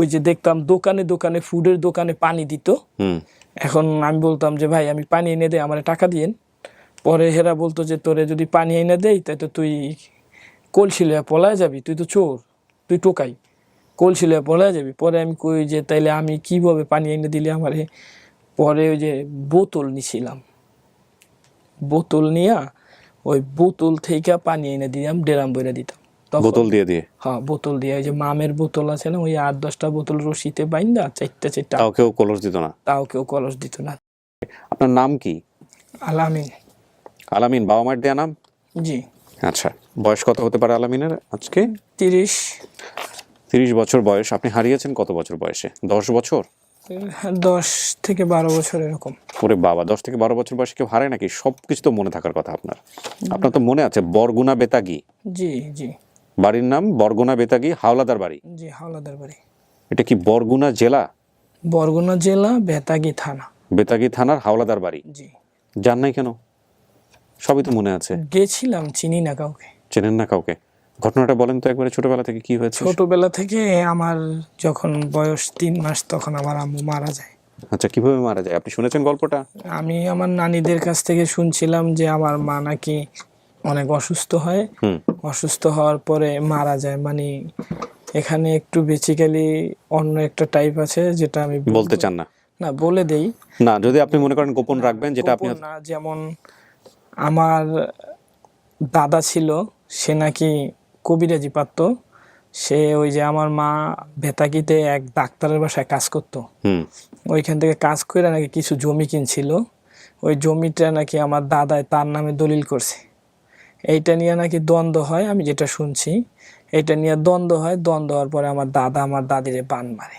ওই যে দেখতাম দোকানে দোকানে ফুডের দোকানে পানি দিত। হুম। এখন আমি বলতাম যে ভাই আমি পানি এনে দেয় আমার টাকা দিয়েন। পরে হেরা বলতো যে তোরে যদি পানি এনে দেই তাই তো তুই কলসি লইয়া পলায় যাবি তুই তো চোর তুই টোকাই। কলসি লইয়া পলায় যাবি। পরে আমি কই যে তাইলে আমি কীভাবে পানি এনে দিলে আমারে? পরে ওই যে বোতল নিছিলাম। বোতল নিয়া ওই বোতল থেকে পানি এনে দিলাম ডেরাম বইরা দিতাম। বোতল দিয়ে দিয়ে? হ্যাঁ বোতল দিয়ে। ওই যে মামের বোতল আছে না ওই আট দশটা বোতল রশিতে বাইন্দা চারটা চারটা তাও কেউ কলস দিত না? তাও কেউ কলস দিত না। আপনার নাম কি? আলামিন। আলামিন বাবা মায়ের দেয়া নাম? জি। আচ্ছা বয়স কত হতে পারে আলামিনের আজকে? তিরিশ। তিরিশ বছর বয়স আপনি হারিয়েছেন কত বছর বয়সে? দশ বছর? দশ থেকে বারো বছর এরকম। ওরে বাবা দশ থেকে বারো বছর বয়সে কেউ হারে নাকি? সব কিছু তো মনে থাকার কথা আপনার। আপনার তো মনে আছে বরগুনা বেতাগি। জি জি। বাড়ির নাম বরগুনা বেতাগি হাওলাদার বাড়ি। জি হাওলাদার বাড়ি। এটা কি বরগুনা জেলা? বরগুনা জেলা বেতাগি থানা। বেতাগি থানার হাওলাদার বাড়ি। জি। জান নাই কেন? সবই তো মনে আছে। গেছিলাম চিনি না কাউকে। চেনেন না কাউকে। ঘটনাটা বলেন তো একবারে ছোটবেলা থেকে কি হয়েছে? ছোটবেলা থেকে আমার যখন বয়স তিন মাস তখন আমার আম্মু মারা যায়। আচ্ছা কীভাবে মারা যায়? আপনি শুনেছেন গল্পটা? আমি আমার নানিদের কাছ থেকে শুনছিলাম যে আমার মা নাকি অনেক অসুস্থ হয়। অসুস্থ হওয়ার পরে মারা যায়। মানে এখানে একটু বেসিক্যালি অন্য একটা টাইপ আছে যেটা আমি বলতে চান না। না বলে দেই। না যদি আপনি মনে করেন গোপন রাখবেন যেটা আপনি না যেমন আমার দাদা ছিল সে নাকি কবিরাজি পারত সে ওই যে আমার মা ভেতাকিতে এক ডাক্তারের বাসায় কাজ করতো। ওইখান থেকে কাজ করে নাকি কিছু জমি কিনছিল। ওই জমিটা নাকি আমার দাদায় তার নামে দলিল করছে। এইটা নিয়ে নাকি দ্বন্দ্ব হয় আমি যেটা শুনছি। এটা নিয়ে দ্বন্দ্ব হয় দ্বন্দ্ব হওয়ার পরে আমার দাদা আমার দাদিরে বান মারে।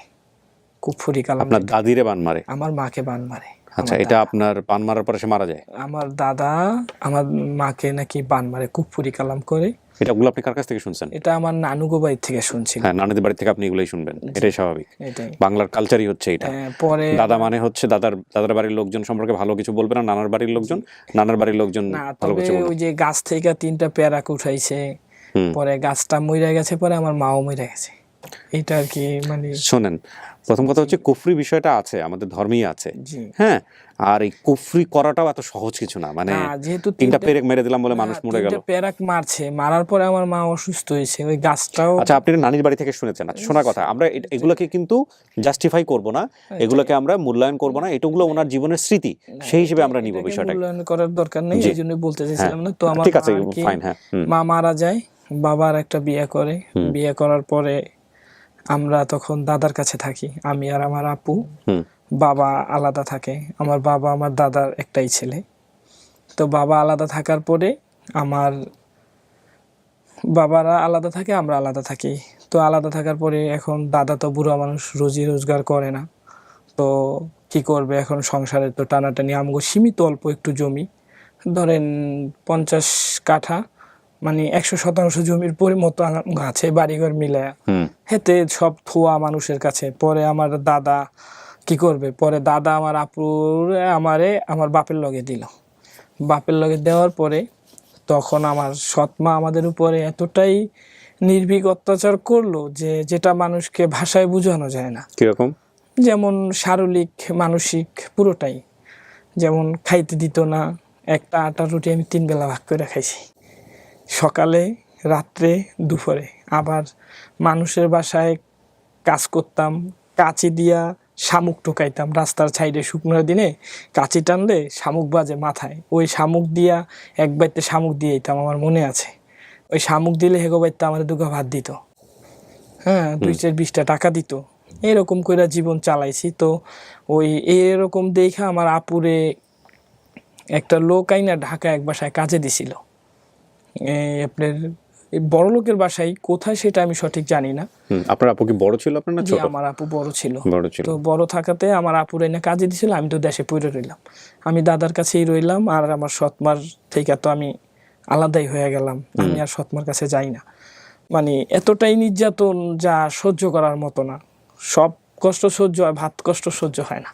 কুফুরি কালাম আপনার দাদিরে বান মারে? আমার মাকে বান মারে। আচ্ছা এটা আপনার পান মারার পরে সে মারা যায়? আমার দাদা আমার মাকে নাকি বান মারে কুফুরি কালাম করে। এটা ওগুলো আপনি কার কাছ থেকে শুনছেন? এটা আমার নানুগো বাড়ি থেকে শুনছি হ্যাঁ নানাদের বাড়ি থেকে আপনি এগুলোই শুনবেন এটাই স্বাভাবিক। এটাই। বাংলার কালচারই হচ্ছে এটা। হ্যাঁ, পরে দাদা মানে হচ্ছে দাদার দাদার বাড়ির লোকজন সম্পর্কে ভালো কিছু বলবে না নানার বাড়ির লোকজন? নানার বাড়ির লোকজন না ভালো কিছু ওই যে গাছ থেকে তিনটা প্যারাক উঠাইছে পরে গাছটা মইরা গেছে পরে আমার মাও মইরা গেছে। এটা আর কি মানে শোনেন প্রথম কথা হচ্ছে কুফরি বিষয়টা আছে আমাদের ধর্মেই আছে। হ্যাঁ আর এই কুফরি করাটাও এত সহজ কিছু না মানে যেহেতু তিনটা পেরেক মেরে দিলাম বলে মানুষ মরে গেল। প্যারাক মারছে মারার পরে আমার মা অসুস্থ হয়েছে ওই গাছটাও আচ্ছা আপনি নানির বাড়ি থেকে শুনেছেন আচ্ছা শোনা কথা আমরা এগুলোকে কিন্তু জাস্টিফাই করব না এগুলোকে আমরা মূল্যায়ন করব না এটুগুলো ওনার জীবনের স্মৃতি সেই হিসেবে আমরা নিব বিষয়টা মূল্যায়ন করার দরকার নেই। এই জন্য বলতে চাইছিলাম না তো আমার ঠিক আছে ফাইন হ্যাঁ মা মারা যায় বাবার একটা বিয়ে করে বিয়ে করার পরে আমরা তখন দাদার কাছে থাকি। আমি আর আমার আপু বাবা আলাদা থাকে। আমার বাবা আমার দাদার একটাই ছেলে। তো বাবা আলাদা থাকার পরে আমার বাবারা আলাদা থাকে আমরা আলাদা থাকি। তো আলাদা থাকার পরে এখন দাদা তো বুড়া মানুষ রুজি রোজগার করে না। তো কি করবে এখন সংসারে? তো টানাটানি আমগো সীমিত অল্প একটু জমি। ধরেন পঞ্চাশ কাঠা মানে একশো শতাংশ জমির পরিমতো আছে বাড়িঘর মিলে হেতে সব থোয়া মানুষের কাছে। পরে আমার দাদা কি করবে? পরে দাদা আমার আপুর আমারে আমার বাপের লগে দিল। বাপের লগে দেওয়ার পরে তখন আমার সৎমা আমাদের উপরে এতটাই নির্ভীক অত্যাচার করল যে যেটা মানুষকে ভাষায় বোঝানো যায় না। কীরকম? যেমন শারীরিক মানসিক পুরোটাই। যেমন খাইতে দিত না একটা আটা রুটি আমি তিন বেলা ভাগ করে খাইছি। সকালে রাত্রে দুপুরে। আবার মানুষের বাসায় কাজ করতাম কাঁচি দিয়া শামুক টোকাইতাম রাস্তার সাইডে শুকনোর দিনে। কাঁচি টানলে শামুক বাজে মাথায়। ওই শামুক দিয়া এক বাইতে শামুক দিয়ে দিতাম আমার মনে আছে। ওই শামুক দিলে হেগো বাইতে আমার দুগা ভাত দিত। হ্যাঁ দুই চার বিশটা টাকা দিত। এরকম করে জীবন চালাইছি। তো ওই এরকম দেখা আমার আপুরে একটা লোক আইনা ঢাকা এক বাসায় কাজে দিছিল। আপনার বড় লোকের বাসায় কোথায় সেটা আমি সঠিক জানি না। আপনার আপু কি বড় ছিল আপনার না ছোট? আমার আপু বড় ছিল। বড় ছিল। তো বড় থাকাতে আমার আপুর এনে কাজে দিছিল আমি তো দেশে পড়ে রইলাম। আমি দাদার কাছেই রইলাম আর আমার সৎমার থেকে তো আমি আলাদাই হয়ে গেলাম। আমি আর সৎমার কাছে যাই না। মানে এতটাই নির্যাতন যা সহ্য করার মতো না। সব কষ্ট সহ্য হয় ভাত কষ্ট সহ্য হয় না।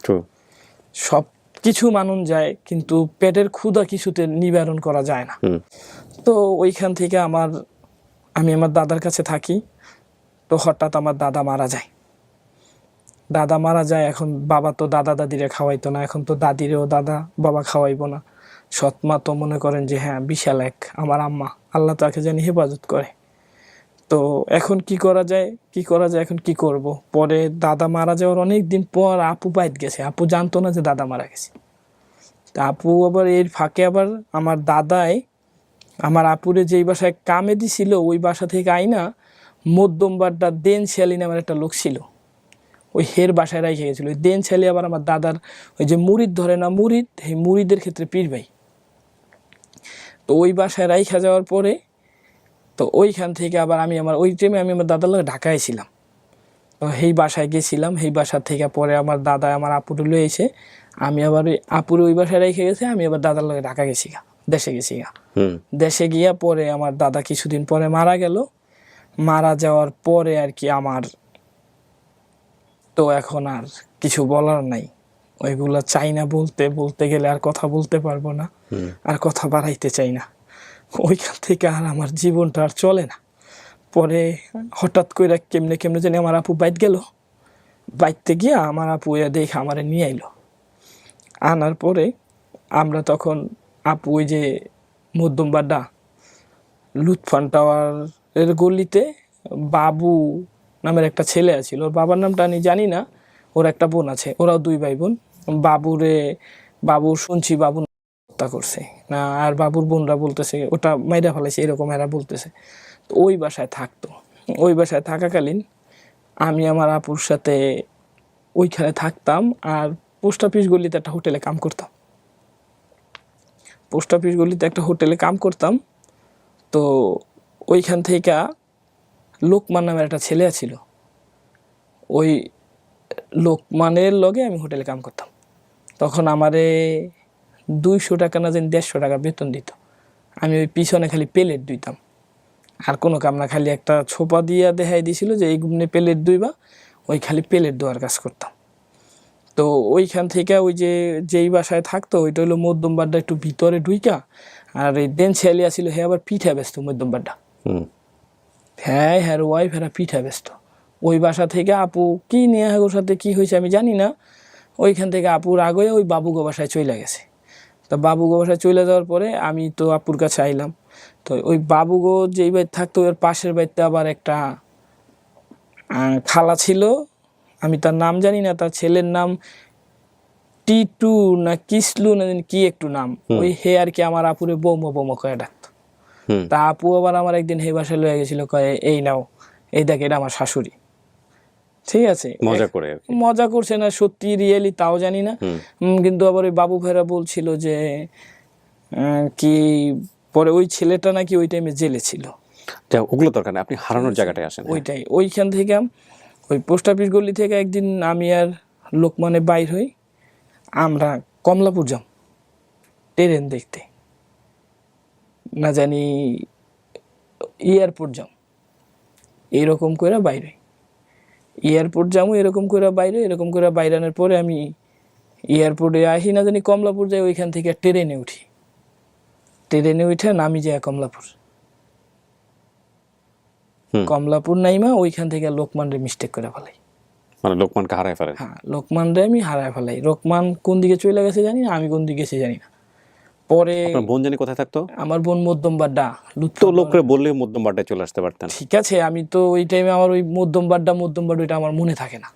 সব কিছু মানুন যায় কিন্তু পেটের ক্ষুধা কিছুতে নিবারণ করা যায় না। তো ওইখান থেকে আমার আমি আমার দাদার কাছে থাকি তো হঠাৎ আমার দাদা মারা যায়। দাদা মারা যায় এখন বাবা তো দাদা দাদিরে খাওয়াইতো না এখন তো দাদিরেও দাদা বাবা খাওয়াইবো না। সৎমা তো মনে করেন যে হ্যাঁ বিশাল এক আমার আম্মা। আল্লাহ তাকে জানি হেফাজত করে। তো এখন কি করা যায়? কি করা যায়? এখন কি করব? পরে দাদা মারা যাওয়ার অনেক দিন পর আপু বাইত গেছে। আপু জানতো না যে দাদা মারা গেছে। তা আপু আবার এর ফাঁকে আবার আমার দাদাই আমার আপুরে যেই বাসায় কামে দিছিল, ওই বাসা থেকে আইনা মধ্যমবারটা দেন শিয়ালি নামের একটা লোক ছিল। ওই হের বাসায় রাইখে গেছিল। ওই দেন শিয়ালি আবার আমার দাদার ওই যে মুড়িদ ধরে না মুড়িদ এই মুড়িদের ক্ষেত্রে পীর ভাই। তো ওই বাসায় রাইখা যাওয়ার পরে তো ওইখান থেকে আবার আমি আমার ওই টাইমে আমি আমার দাদার লোক ঢাকায় ছিলাম। তো সেই বাসায় গেছিলাম সেই বাসা থেকে পরে আমার দাদা আমার আপুরে লয়ে এসে আমি আবার ওই আপুরে ওই বাসায় রেখে গেছে আমি আবার দাদার লোকে ঢাকা গেছি গা দেশে গেছি গা দেশে গিয়া পরে আমার দাদা কিছুদিন পরে মারা গেল। মারা যাওয়ার পরে আর কি আমার তো এখন আর কিছু বলার নাই। ওইগুলা চাই না বলতে বলতে গেলে আর কথা বলতে পারব না। আর কথা বাড়াইতে চাই না। ওইখান থেকে আর আমার জীবনটা আর চলে না। পরে হঠাৎ করে কেমনে কেমনে জানি আমার আপু বাইত গেল। বাইতে গিয়া আমার আপু এ দেখে আমারে নিয়ে আইলো। আনার পরে আমরা তখন আপু ওই যে মধ্যম বাড্ডা লুৎফান টাওয়ার এর গলিতে বাবু নামের একটা ছেলে আছিল। ওর বাবার নামটা আমি জানি না, ওর একটা বোন আছে, ওরাও দুই ভাই বোন। বাবুরে, বাবু শুনছি, বাবু হত্যা করছে। না, আর বাবুর বোনরা বলতেছে, ওটা মাইরা ফেলাইছে, এরকম এরা বলতেছে। তো ওই বাসায় থাকতো। ওই বাসায় থাকাকালীন আমি আমার আপুর সাথে ওইখানে থাকতাম আর পোস্ট অফিস গলিতে একটা হোটেলে কাম করতাম। পোস্ট অফিস গলিতে একটা হোটেলে কাম করতাম। তো ওইখান থেকে লোকমান নামের একটা ছেলে ছিল ওই লোকমানের লগে আমি হোটেলে কাম করতাম। তখন আমারে দুইশো টাকা না জানি দেড়শো টাকা বেতন দিত। আমি ওই পিছনে খালি প্লেট দুইতাম। আর কোনো কাম না খালি একটা ছোপা দিয়া দেখাই দিছিল যে এই গুমনে প্লেট দুইবা। ওই খালি প্লেট দেওয়ার কাজ করতাম। তো ওইখান থেকে ওই যে যেই বাসায় থাকতো ওইটা হলো মধ্যমবারটা একটু ভিতরে ঢুইকা আর এই দেন ছেলিয়া ছিল হ্যাঁ আবার পিঠা ব্যস্ত মধ্যমবারটা হুম। হ্যাঁ হ্যাঁ ওয়াইফ এরা পিঠা ব্যস্ত। ওই বাসা থেকে আপু কি নিয়ে ওর সাথে কি হয়েছে আমি জানি না। ওইখান থেকে আপুর আগে ওই বাবুগো বাসায় চলে গেছে। তা বাবুগো বাসায় চলে যাওয়ার পরে আমি তো আপুর কাছে আইলাম। তো ওই বাবুগো যেই বাড়ি থাকতো ওর পাশের বাড়িতে আবার একটা আহ, খালা ছিল। আমি তার নাম জানি না তার ছেলের নাম টিটু না কিসলু না কি একটু নাম। ওই হে আর কি আমার আপুরে বৌমা বৌমা করে ডাকতো। তা আপু আবার আমার একদিন হে বাসায় লয়ে গেছিল কয়ে এই নাও এই দেখ এটা আমার শাশুড়ি। ঠিক আছে। মজা করে মজা করছে না সত্যি রিয়েলি তাও জানি না। কিন্তু আবার ওই বাবু ভাইরা বলছিল যে কি পরে ওই ছেলেটা নাকি ওই টাইমে জেলে ছিল। যা ওগুলো দরকার নেই আপনি হারানোর জায়গাটায় আসেন। ওইটাই। ওইখান থেকে আম- ওই পোস্ট অফিস গলি থেকে একদিন আমি আর লোকমানে বাইর হই। আমরা কমলাপুর যাম ট্রেন দেখতে। না জানি এয়ারপোর্ট যাম। এরকম করে বাইরে এয়ারপোর্ট যাব এরকম করে বাইরে এরকম করে বাইরানোর পরে আমি এয়ারপোর্টে আসি না জানি কমলাপুর যাই ওইখান থেকে ট্রেনে উঠি। ট্রেনে উঠে নামি যায় কমলাপুর। কমলাপুর নাইমা ওইখান থেকে লোকমানরে মিস্টেক করে ফেলাই। মানে লোকমানকে হারায় ফেলেন? হ্যাঁ লোকমানরে আমি হারায় ফেলাই। লোকমান কোন দিকে চলে গেছে জানি না আমি কোন দিকে গেছি জানি না। পরে বোন জানি কোথায় থাকতো? আমার বোন মধ্যম বাড্ডা লুৎফর তো লোকরে বললে মধ্যম বাড্ডায় চলে আসতে পারতেন। ঠিক আছে আমি তো ওই টাইমে আমার ওই মধ্যম বাড্ডা মধ্যম ওইটা আমার মনে থাকে না।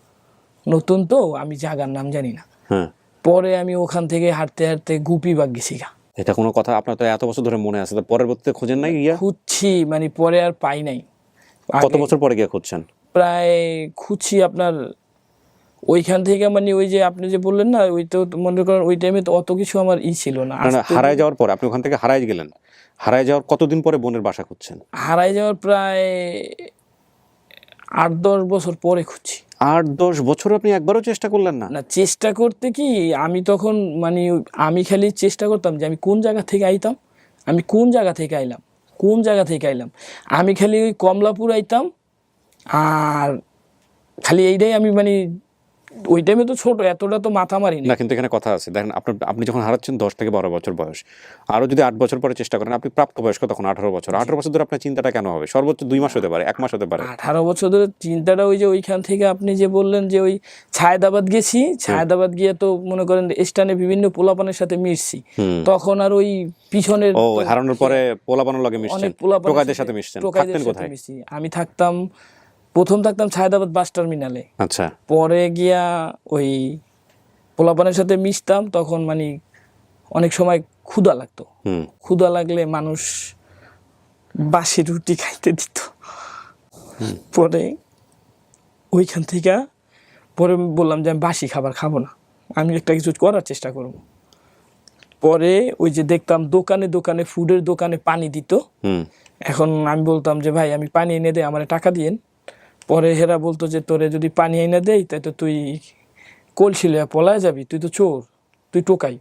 নতুন তো আমি জাগার নাম জানি না। হ্যাঁ। পরে আমি ওখান থেকে হাঁটতে হাঁটতে গুপি বাগ গেছি গা এটা কোনো কথা আপনার তো এত বছর ধরে মনে আছে তো পরবর্তীতে খোঁজেন নাই ইয়া? খুঁজছি মানে পরে আর পাই নাই। কত বছর পরে গিয়ে খুঁজছেন? প্রায় খুঁজছি আপনার ওইখান থেকে মানে ওই যে আপনি যে বললেন না ওই তো মনে করেন ওই টাইমে তো অত কিছু আমার ই ছিল না। হারায় যাওয়ার পর আপনি ওখান থেকে হারায় গেলেন। হারায় যাওয়ার কতদিন পরে বোনের বাসা খুঁজছেন? হারাই যাওয়ার প্রায় আট দশ বছর পরে খুঁজছি। আট দশ বছর আপনি একবারও চেষ্টা করলেন না? না চেষ্টা করতে কি আমি তখন মানে আমি খালি চেষ্টা করতাম যে আমি কোন জায়গা থেকে আইতাম আমি কোন জায়গা থেকে আইলাম কোন জায়গা থেকে আইলাম। আমি খালি ওই কমলাপুর আইতাম আর খালি এইটাই আমি মানে ওই টাইমে তো ছোট এতটা তো মাথা মারি না কিন্তু এখানে কথা আছে। দেখেন আপনার আপনি যখন হারাচ্ছেন দশ থেকে বারো বছর বয়স আরও যদি আট বছর পরে চেষ্টা করেন আপনি প্রাপ্তবয়স্ক তখন আঠারো বছর। আঠারো বছর ধরে আপনার চিন্তাটা কেন হবে? সর্বোচ্চ দুই মাস হতে পারে এক মাস হতে পারে। আঠারো বছর ধরে চিন্তাটা ওই যে ওইখান থেকে আপনি যে বললেন যে ওই ছায়দাবাদ গেছি ছায়দাবাদ গিয়ে তো মনে করেন স্টানে বিভিন্ন পোলাপানের সাথে মিশছি। তখন আর ওই পিছনের ও হারানোর পরে পোলাপানোর লগে মিশছেন। অনেক পোলাপানের সাথে মিশছেন। আমি থাকতাম প্রথম থাকতাম ছায়দাবাদ বাস টার্মিনালে। আচ্ছা। পরে গিয়া ওই পোলাপানের সাথে মিশতাম তখন মানে অনেক সময় ক্ষুধা লাগতো। হুম। ক্ষুধা লাগলে মানুষ বাসি রুটি খাইতে দিত। পরে ওইখান থেকে পরে বললাম যে আমি বাসি খাবার খাব না। আমি একটা কিছু করার চেষ্টা করব। পরে ওই যে দেখতাম দোকানে দোকানে ফুডের দোকানে পানি দিত। হুম। এখন আমি বলতাম যে ভাই আমি পানি এনে দে আমার টাকা দিয়েন। পরে হেরা বলতো যে তোরে যদি পানি এনে দেই তাই তো তুই কলসি পলায় যাবি তুই তো চোর তুই টোকাই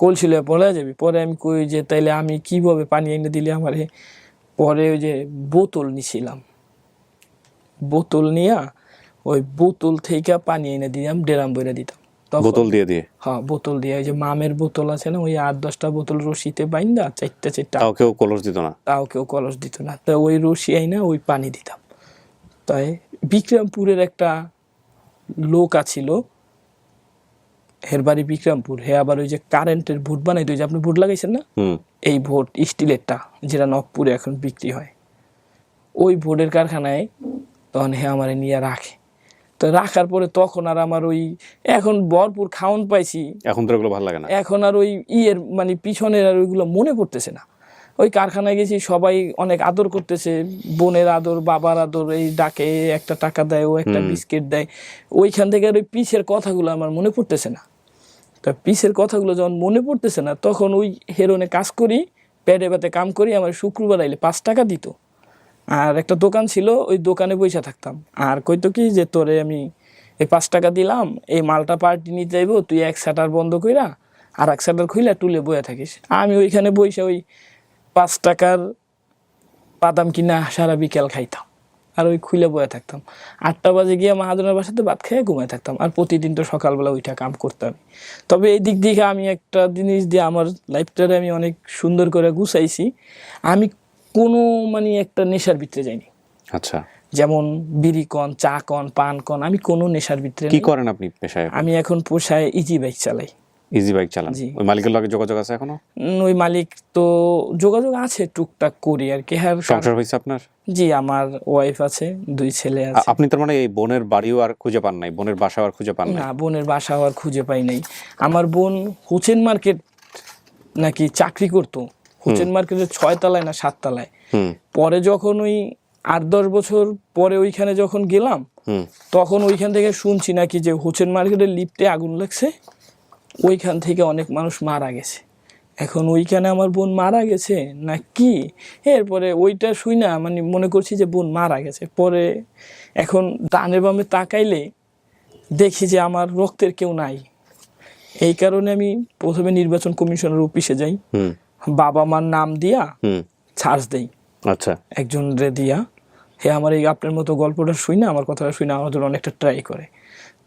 কলসি পলায় যাবি। পরে আমি কই যে তাইলে আমি কীভাবে পানি এনে দিলে আমারে? পরে ওই যে বোতল নিছিলাম। বোতল নিয়া ওই বোতল থেকে পানি এনে দিলাম ডেরাম বইরা দিতাম। বোতল দিয়ে দিয়ে? হ্যাঁ বোতল দিয়ে। ওই যে মামের বোতল আছে না ওই আট দশটা বোতল রশিতে বাইন্দা চারটা চারটা। তাও কেউ কলস দিত না? তাও কেউ কলস দিত না। তা ওই রশি আইনা ওই পানি দিতাম। তাই বিক্রমপুরের একটা লোক আছিল। হের বাড়ি বিক্রমপুর। হে আবার ওই যে কারেন্টের ভোট বানাইতো ওই যে আপনি ভোট লাগাইছেন না? এই ভোট স্টিলেরটা যেটা নবপুরে এখন বিক্রি হয়। ওই ভোটের কারখানায় তখন হে আমার নিয়ে রাখে। তো রাখার পরে তখন আর আমার ওই এখন ভরপুর খাওন পাইছি। এখন তো এগুলো ভালো লাগে না। এখন আর ওই ইয়ের মানে পিছনের আর ওইগুলো মনে পড়তেছে না। ওই কারখানায় গেছি সবাই অনেক আদর করতেছে বোনের আদর বাবার আদর এই ডাকে একটা টাকা দেয় ও একটা বিস্কিট দেয়। ওইখান থেকে আর ওই পিসের কথাগুলো আমার মনে পড়তেছে না। তা পিছের কথাগুলো যখন মনে পড়তেছে না তখন ওই হেরোনে কাজ করি পেটে পেটে কাম করি আমার শুক্রবার আইলে পাঁচ টাকা দিত। আর একটা দোকান ছিল ওই দোকানে বসে থাকতাম। আর কইতো কি যে তোরে আমি এই পাঁচ টাকা দিলাম এই মালটা পার্টি নিতে যাইবো তুই এক শাটার বন্ধ কইরা আর এক শাটার খুইলা টুলে বয়ে থাকিস। আমি ওইখানে বসে ওই পাঁচ টাকার বাদাম কিনা সারা বিকেল খাইতাম। আর ওই খুলে বয়ে থাকতাম। আটটা বাজে গিয়ে মাহাজনের বাসাতে ভাত খেয়ে ঘুমায় থাকতাম। আর প্রতিদিন তো সকালবেলা ওইটা কাম করতাম। তবে এই দিক থেকে আমি একটা জিনিস দিয়ে আমার লাইফটারে আমি অনেক সুন্দর করে গুছাইছি। আমি কোনো মানে একটা নেশার ভিতরে যাইনি। আচ্ছা। যেমন বিড়ি কন চা কন পান কন আমি কোনো নেশার ভিতরে কি। করেন আপনি পেশায় আমি এখন পোষায় ইজি বাইক চালাই। ইজি বাইক চালান। ওই মালিকের লগে যোগাযোগ আছে এখনও? ওই মালিক তো যোগাযোগ আছে টুকটাক করি আর কি। হ্যাঁ সংসার হয়েছে আপনার? জি আমার ওয়াইফ আছে দুই ছেলে আছে। আপনি তার মানে এই বোনের বাড়িও আর খুঁজে পান নাই? বোনের বাসা আর খুঁজে পান নাই? না বোনের বাসা আর খুঁজে পাই নাই। আমার বোন হোসেন মার্কেট নাকি চাকরি করতো। হোসেন মার্কেটের ছয় তলায় না সাত তলায়। হুম। পরে যখন ওই আট দশ বছর পরে ওইখানে যখন গেলাম তখন ওইখান থেকে শুনছি নাকি যে হোসেন মার্কেটের লিফটে আগুন লাগছে। ওইখান থেকে অনেক মানুষ মারা গেছে। এখন ওইখানে আমার বোন মারা গেছে না কি? এরপরে ওইটা শুই না মানে মনে করছি যে বোন মারা গেছে। পরে এখন ডানে বামে তাকাইলে দেখি যে আমার রক্তের কেউ নাই। এই কারণে আমি প্রথমে নির্বাচন কমিশনের অফিসে যাই। হুম। বাবা মার নাম দিয়া হুম। ছাড় দেই। আচ্ছা। একজন রে দিয়া। হে আমার এই আপনার মতো গল্পটা শুই না আমার কথাটা শুই না আমার জন্য অনেকটা ট্রাই করে।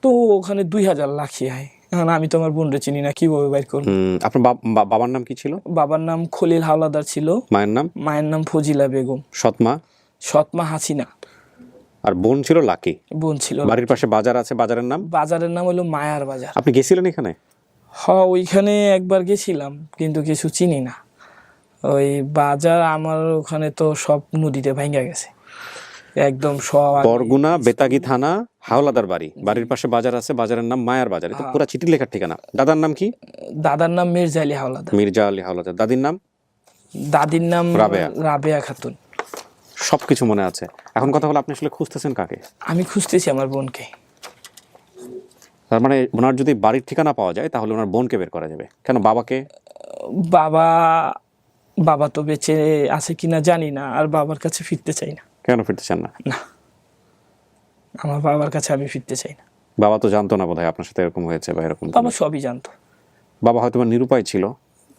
তো ওখানে দুই হাজার লাখি হয় এখন আমি তো আমার বোনরে চিনি না কীভাবে বাইর করব? হুম আপনার বাবার নাম কি ছিল? বাবার নাম খলিল হাওলাদার ছিল। মায়ের নাম? মায়ের নাম ফজিলা বেগম। সৎমা? সৎমা হাসিনা। আর বোন ছিল লাকি? বোন ছিল বাড়ির পাশে বাজার আছে বাজারের নাম? বাজারের নাম হলো মায়ার বাজার। আপনি গেছিলেন এখানে? হ ওইখানে একবার গেছিলাম কিন্তু কিছু চিনি না। ওই বাজার আমার ওখানে তো সব নদীতে ভাঙ্গা গেছে। একদম সব বরগুনা বেতাগি থানা হাওলাদার বাড়ি। বাড়ির পাশে বাজার আছে বাজারের নাম মায়ার বাজার। এটা পুরো চিঠি লেখার ঠিকানা। দাদার নাম কি? দাদার নাম মির্জা আলী হাওলাদার। মির্জা আলী হাওলাদার। দাদির নাম? দাদির নাম রাবেয়া। রাবেয়া খাতুন। সবকিছু মনে আছে। এখন কথা হলো আপনি আসলে খুঁজতেছেন কাকে? আমি খুঁজতেছি আমার বোনকে। তার মানে ওনার যদি বাড়ির ঠিকানা পাওয়া যায় তাহলে ওনার বোনকে বের করা যাবে। কেন বাবাকে? বাবা বাবা তো বেঁচে আছে কিনা জানি না আর বাবার কাছে ফিরতে চাই না। কেন ফিরতে চান না? না। আমার বাবার কাছে আমি ফিরতে চাই না। বাবা তো জানতো না বোধহয় আপনার সাথে এরকম হয়েছে বা এরকম বাবা সবই জানতো। বাবা হয়তো নিরুপায় ছিল।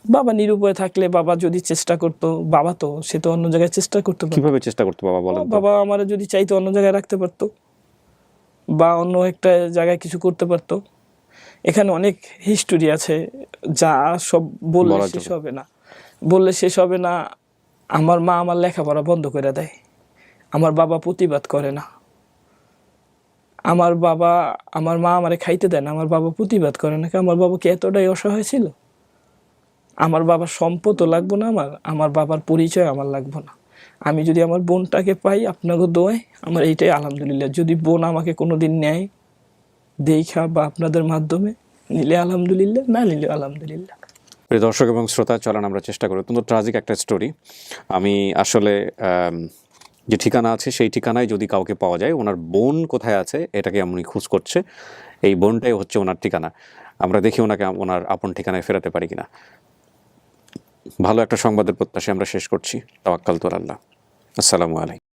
বাবা নিরুপায় থাকলে বাবা যদি চেষ্টা করতো বাবা তো সে তো অন্য জায়গায় চেষ্টা করতো কীভাবে চেষ্টা করতো বাবা বলেন বাবা আমার যদি চাইতো অন্য জায়গায় রাখতে পারতো বা অন্য একটা জায়গায় কিছু করতে পারতো। এখানে অনেক হিস্টোরি আছে যা সব বললে শেষ হবে না। বললে শেষ হবে না আমার মা আমার লেখাপড়া বন্ধ করে দেয়। আমার বাবা প্রতিবাদ করে না। আমার বাবা, আমার মা আমারে খাইতে দেয় না, আমার বাবা প্রতিবাদ করে না। আমার বাবা কি এতটাই অসহায় ছিল। আমার বাবার সম্পদও লাগবো না আমার আমার বাবার পরিচয় আমার লাগবো না। আমি যদি আমার বোনটাকে পাই আপনাকে দোয়াই আমার এইটাই আলহামদুলিল্লাহ। যদি বোন আমাকে কোনো দিন নেয়, দেখা বা আপনাদের মাধ্যমে, নিলে আলহামদুলিল্লাহ, না নিলে আলহামদুলিল্লাহ। দর্শক এবং শ্রোতা, চলেন আমরা চেষ্টা করি। অত্যন্ত ট্রাজিক একটা স্টোরি আমি আসলে যে ঠিকানা আছে, সেই ঠিকানায় যদি কাউকে পাওয়া যায়, ওনার বোন কোথায় আছে, এটাকে এমনি খুঁজ করছে। এই বোনটাই হচ্ছে ওনার ঠিকানা। আমরা দেখি ওনাকে, ওনার আপন ঠিকানায় ফেরাতে পারি কিনা। ভালো একটা সংবাদের প্রত্যাশা আমরা শেষ করছি। তাওয়াক্কাল তোর আল্লাহ আসসালামু আলাইকুম।